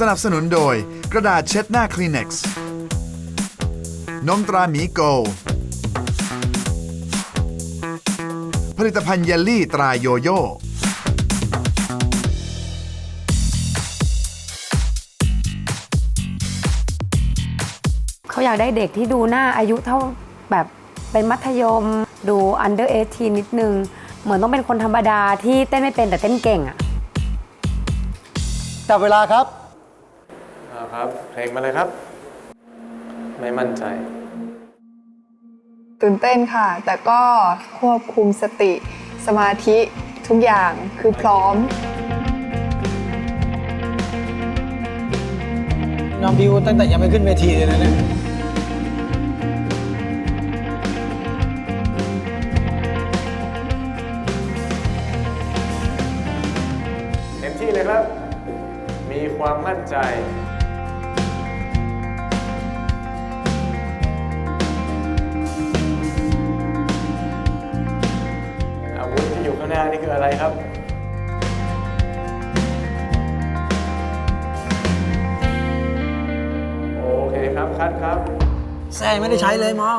สนับสนุนโดย กระดาษเช็ดหน้าคลีเน็กซ์นมตราหมีโก ผลิตภัณฑ์เยลลี่ตราโยโย่เขาอยากได้เด็กที่ดูหน้าอายุเท่าแบบเป็นมัธยม ดู under 18นิดนึง เหมือนต้องเป็นคนธรรมดาที่เต้นไม่เป็นแต่เต้นเก่งอะ จับเวลาครับเอา ครับ เพลงมาเลยครับ ไม่มั่นใจ ตื่นเต้นค่ะ แต่ก็ควบคุมสติ สมาธิทุกอย่างคือพร้อม น้องบิวตั้งแต่ยังไม่ขึ้นเวทีเลยนะเนี่ยเต็มที่เลยครับ มีความมั่นใจางหน้านี่คืออะไรครับโอเคครับคัดครับแซ่ไม่ได้ใช้เลยมอ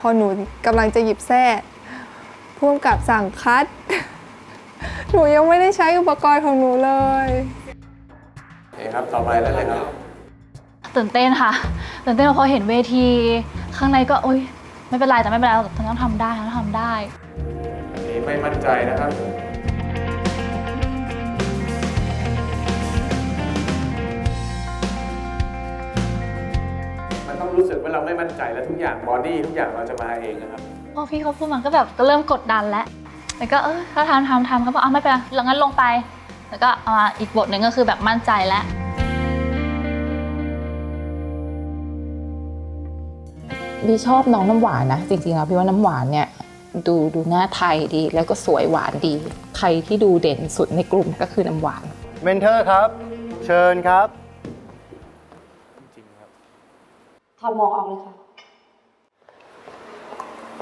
พอหนูกำลังจะหยิบแส้พ่วงกับสั่งคัด หนูยังไม่ได้ใช้อุปกรณ์ของหนูเลย โอเคครับต่อไปแล้วเลยครับ ตื่นเต้นค่ะ ตื่นเต้นพอเห็นเวที ข้างในก็อุ้ยไม่เป็นไรแต่ไม่เป็นไรเราต้องทำได้เราต้องทำได้อันนี้ ไม่มั่นใจนะครับมันต้องรู้สึกว่าเราไม่มั่นใจแล้วทุกอย่างบอดี้ทุกอย่างเราจะมาเองนะครับพอพี่เขาพูดมันก็แบบก็เริ่มกดดันแล้วแล้วก็เออถ้าทำทำทำก็บอกเอาไม่เป็นไรแล้วงั้นลงไป แล้วก็เอามาอีกบทหนึ่งก็คือแบบมั่นใจแล้วบีชอบน้องน้ำหวานนะ จริงๆแล้วพี่ว่าน้ำหวานเนี่ย ดูดูหน้าไทยดี แล้วก็สวยหวานดี ใครที่ดูเด่นสุดในกลุ่มก็คือน้ำหวาน เมนเทอร์ครับ เชิญครับ ถอดหมวกออกเลยค่ะ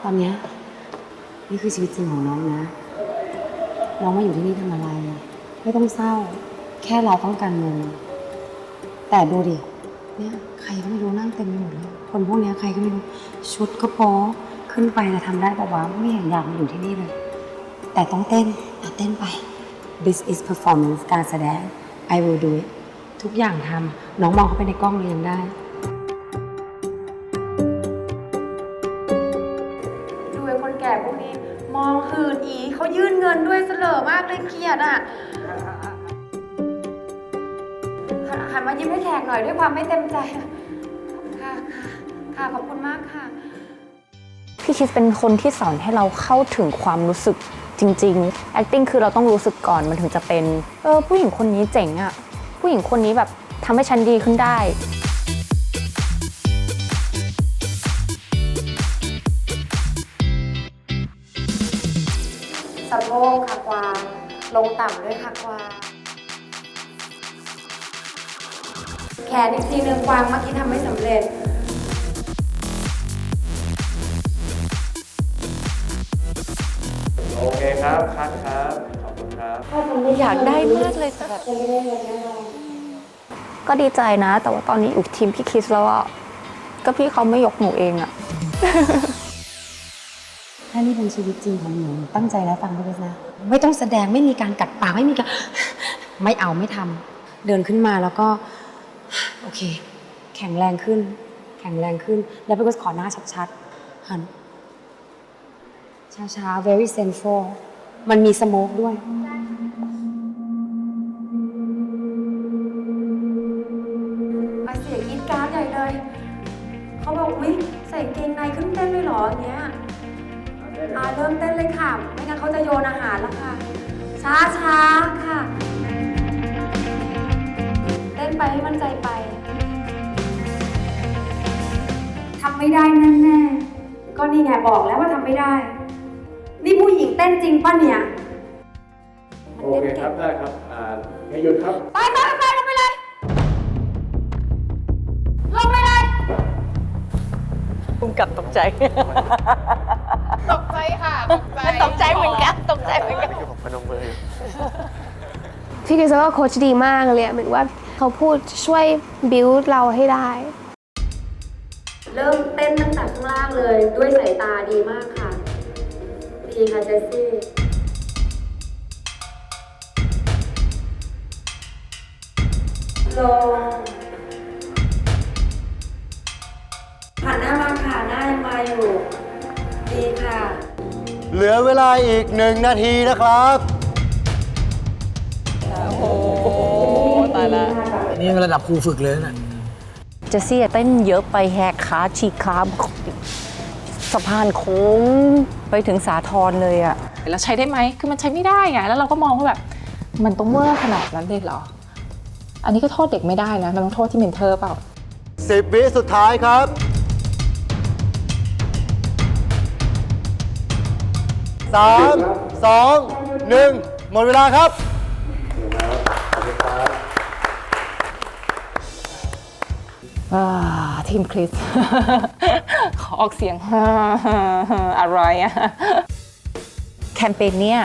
ตอนเนี้ยนี่คือชีวิตจริงของน้องนะ น้องมาอยู่ที่นี่ทำอะไร ไม่ต้องเศร้า แค่เราต้องการเงิน แต่ดูดิ เนี่ยใครก็ไม่รู้นั่งเต็มไปหมดเลย คนพวกเนี้ยใครก็ไม่รู้ ชุดก็โป๊ ขึ้นไปจะทำได้ปะวะไม่เห็นอยากมาอยู่ที่นี่เลย แต่ต้องเต้นอะเต้นไป This is performance การแสดง I will do it ทุกอย่างทำน้องมองเข้าไปในกล้องเลยยังได้ ดูไอ้คนแก่พวกนี้ มองคืนอีเขายื่นเงินด้วยเสลอมากเลยเกลียดอะหันมายิ้มให้แขกหน่อยด้วยความไม่เต็มใจ ค่ะค่ะค่ะขอบคุณมากค่ะ พี่คิดเป็นคนที่สอนให้เราเข้าถึงความรู้สึกจริง ๆ acting คือเราต้องรู้สึกก่อนมันถึงจะเป็น เออผู้หญิงคนนี้เจ๋งอะผู้หญิงคนนี้แบบทำให้ฉันดีขึ้นได้สะโพกค่ะกวางลงต่ำด้วยค่ะกวางแขนอีกทีหนึ่งกวางเมื่อกี้ทำไม่สำเร็จ โอเคครับคัดครับ ขอบคุณครับ อยากได้มากเลยแต่แบบก็ดีใจนะ แต่ว่าตอนนี้อยู่ทีมพี่คิสแล้วอะก็พี่เขาไม่ยกหนูเองอะ ถ้านี่เป็นชีวิตจริงของหนูตั้งใจแล้วฟังด้วยนะ ไม่ต้องแสดงไม่มีการกัดปากไม่มีการ ไม่เอาไม่ทำเดินขึ้นมาแล้วก็ โอเค แข็งแรงขึ้น แข็งแรงขึ้น แล้วพี่ก็ขอหน้าชัดๆหัน ช้าๆ very central มันมีสโมกด้วยมาเสียกรีดกรารใหญ่เลย เขาบอกวิใส่กางเกงในขึ้นเต้นเลยเหรออย่างเงี้ยอ่าเริ่มเต้นเลยค่ะ ไม่งั้นเขาจะโยนอาหารแล้วค่ะ ช้าช้าๆค่ะ เต้นไปให้มั่นใจไป ทำไม่ได้แน่ๆก็นี่ไงบอกแล้วว่าทำไม่ได้ นี่ผู้หญิงเต้นจริงป่ะเนี่ย โอเคครับได้ครับอ่าให้หยุดครับ ไปไปไปลงไปเลย ลงไปเลย ภูมิกับตกใจ ตกใจค่ะตกใจตกใจเหมือนกัน ตกใจเหมือนกันผมพนมมืออยู่พี่คริสก็โค้ชดีมากเลยอะเหมือนว่าเขาพูดช่วยบิวเราให้ได้ เริ่มเต้นตั้งแต่ข้างล่างเลย ด้วยสายตาดีมากค่ะ ดีค่ะเจสซี่ลงหันหน้ามาค่ะหน้ายังมาอยู่ ดีค่ะ เหลือเวลาอีกหนึ่งนาทีนะครับอันนี้ระดับครูฝึกเลยนะ เจสซี่เต้นเยอะไปแหกขาฉีกขา สะพานโค้งไปถึงสาทรเลยอะแล้วใช้ได้ไหมคือมันใช้ไม่ได้ไงแล้วเราก็มองว่าแบบมันต้องเวอร์ขนาดนั้นเลยเหรอ อันนี้ก็โทษเด็กไม่ได้นะมันต้องโทษที่เมนเทอร์เปล่า10วิสุดท้ายครับ3 2 1หมดเวลาครับ อ่าทีมคริสขอออกเสียงอะไรอะแคมเปญเนี้ย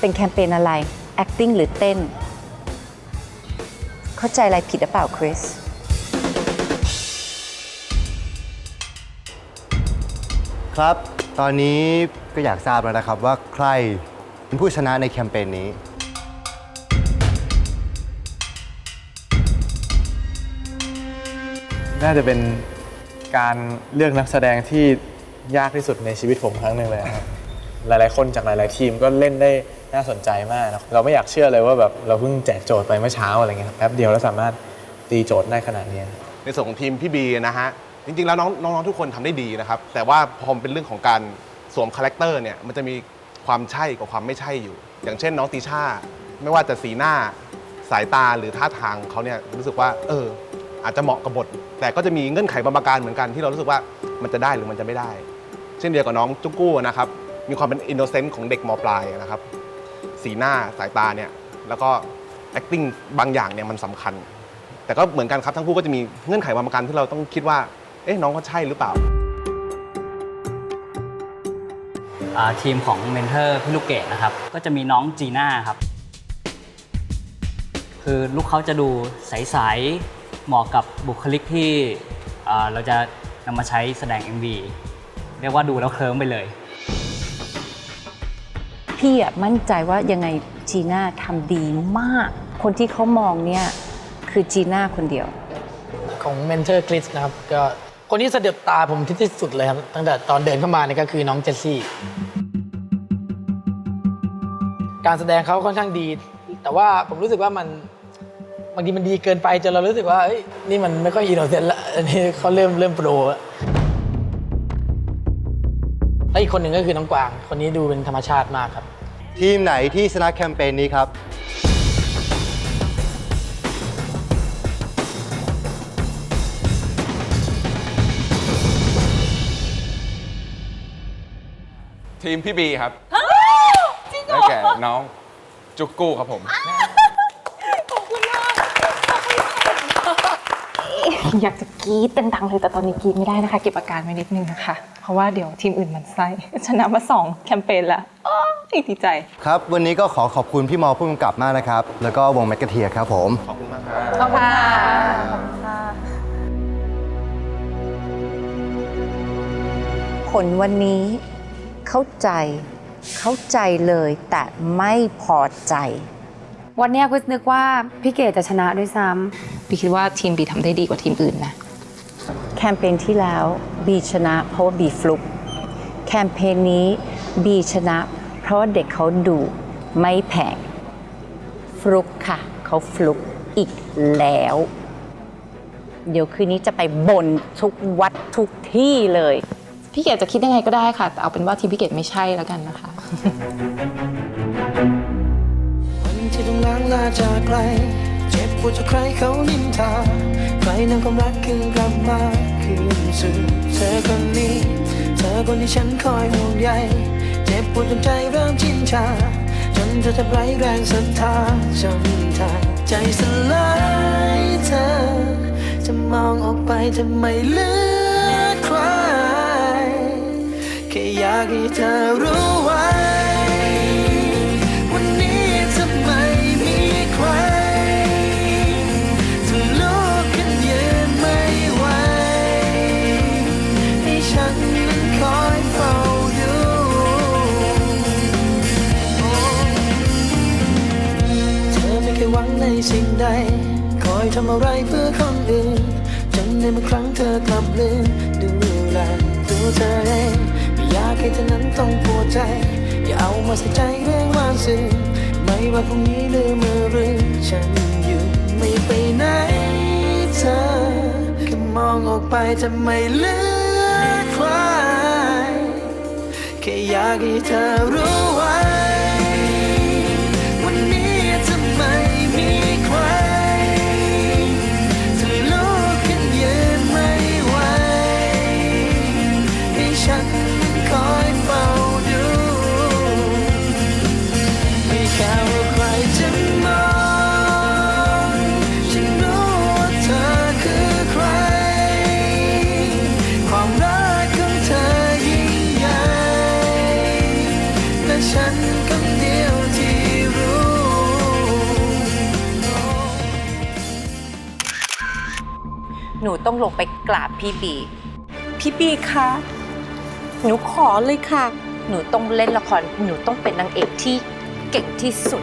เป็นแคมเปญอะไร acting หรือเต้น เข้าใจอะไรผิดหรือเปล่าคริส ครับ ตอนนี้ก็อยากทราบแล้วนะครับว่าใครเป็นผู้ชนะในแคมเปญนี้ น่าจะเป็น การเลือกนักแสดงที่ยากที่สุดในชีวิตผมครั้งหนึ่งเลยครับหลายๆ คนจากหลาย ๆ ทีมก็เล่นได้น่าสนใจมากนะเราไม่อยากเชื่อเลยว่าแบบเราเพิ่งแจกโจทย์ไปเมื่อเช้าอะไรเงี้ยครับแป๊บเดียวแล้วสามารถตีโจทย์ได้ขนาดนี้ในส่วนของทีมพี่บีนะฮะจริง ๆ แล้วน้องน้องๆทุกคนทำได้ดีนะครับ แต่ว่าพอมเป็นเรื่องของการสวมคาแรคเตอร์เนี่ยมันจะมีความใช่กับความไม่ใช่อยู่ อย่างเช่นน้องติชาไม่ว่าจะสีหน้าสายตาหรือท่าทางเขาเนี่ยรู้สึกว่า เออ อาจจะเหมาะกับบท แต่ก็จะมีเงื่อนไขบางประการเหมือนกันที่เรารู้สึกว่ามันจะได้หรือมันจะไม่ได้ เช่นเดียวกับน้องจุกกู้นะครับ มีความเป็นอินโนเซนต์ของเด็กมปลายนะครับ สีหน้าสายตาเนี่ยแล้วก็ acting บางอย่างเนี่ยมันสำคัญ แต่ก็เหมือนกันครับทั้งคู่ก็จะมีเงื่อนไขบางประการที่เราต้องคิดว่าเอ๊ะน้องเขาใช่หรือเปล่าอ่าทีมของเมนเทอร์พี่ลูกเกดนะครับ ก็จะมีน้องจีน่าครับ คือลูกเขาจะดูใสๆ เหมาะกับบุคลิกที่อ่าเราจะนำมาใช้แสดง MV เรียกว่าดูแล้วเคลิ้มไปเลย พี่อะมั่นใจว่ายังไงจีน่าทำดีมาก คนที่เขามองเนี่ยคือจีน่าคนเดียว ของเมนเทอร์คริสนะครับก็คนที่สะดุดตาผมที่ที่สุดเลยครับ ตั้งแต่ตอนเดินเข้ามาเนี่ยก็คือน้องเจสซี่ การแสดงเขาค่อนข้างดี แต่ว่าผมรู้สึกว่ามัน บางทีมันดีเกินไปจนเรารู้สึกว่าเอ้ยนี่มันไม่ค่อยอินโนเซนต์ละอันนี้เขาเริ่มเริ่มโปรอะแล้วอีกคนหนึ่งก็คือน้องกวาง คนนี้ดูเป็นธรรมชาติมากครับ ทีมไหนที่ชนะแคมเปญนี้ครับ ทีมพี่บีครับได้แก่น้องจุกกู้ครับผม อยากจะกรี๊ดดังๆเลยแต่ตอนนี้กรี๊ดไม่ได้นะคะ เก็บอาการไว้นิดนึงนะคะ เพราะว่าเดี๋ยวทีมอื่นมันไส้ชนะมาสองแคมเปญละอ้อดีใจ ครับ วันนี้ก็ขอขอบคุณพี่มอผู้กำกับมากนะครับ แล้วก็วงแมกกาเทียครับผม ขอบคุณมากครับ ขอบคุณค่ะผลวันนี้เข้าใจเข้าใจเลยแต่ไม่พอใจ วันเนี้ยคริสนึกว่าพี่เกดจะชนะด้วยซ้ บีคิดว่าทีมบีทำได้ดีกว่าทีมอื่นนะ แคมเปญที่แล้วบีชนะเพราะว่าบีฟลุกแคมเปญนี้บีชนะ เพราะว่าเด็กเขาดูไม่แพงฟลุกค่ะ เขาฟลุกอีกแล้ว เดี๋ยวคืนนี้จะไปบนทุกวัดทุกที่เลย พี่เกดจะคิดยังไงก็ได้ค่ะ แต่เอาเป็นว่าทีมพี่เกดไม่ใช่แล้วกันนะคะ วันที่ต้องล้างลาจากไกล เจ็บปวดจากใครเขานินทา ใครนำความรักคืนกลับมาคืนสู่เธอคนนี้ เธอคนที่ฉันคอยห่วงใย เจ็บปวดจนใจเริ่มชินชา จนเธอจะไร้แรงศรัทธาจนทายใจสลายเธอ จะมองออกไปจะไม่เหลือใครแค่อยากให้เธอรู้ไว้ ทำอะไรเพื่อคนอื่นจนในบางครั้งเธอกลับลืมดูแลตัวเธอเองไม่อยากให้เธอนั้นต้องปวดใจ อย่าเอามาใส่ใจเรื่องวานสื่อไม่ว่าพรุ่งนี้หรือเมื่อรืนฉันอยู่ไม่ไปไหนเธอแค่มองออกไปจะไม่เลือใครแค่อยากให้เธอรู้ไว้วั ฉันคนเดียวที่รู้ หนูต้องลงไปกราบพี่บี พี่บีคะ หนูขอเลยค่ะ หนูต้องเล่นละคร หนูต้องเป็นนางเอกที่เก่งที่สุด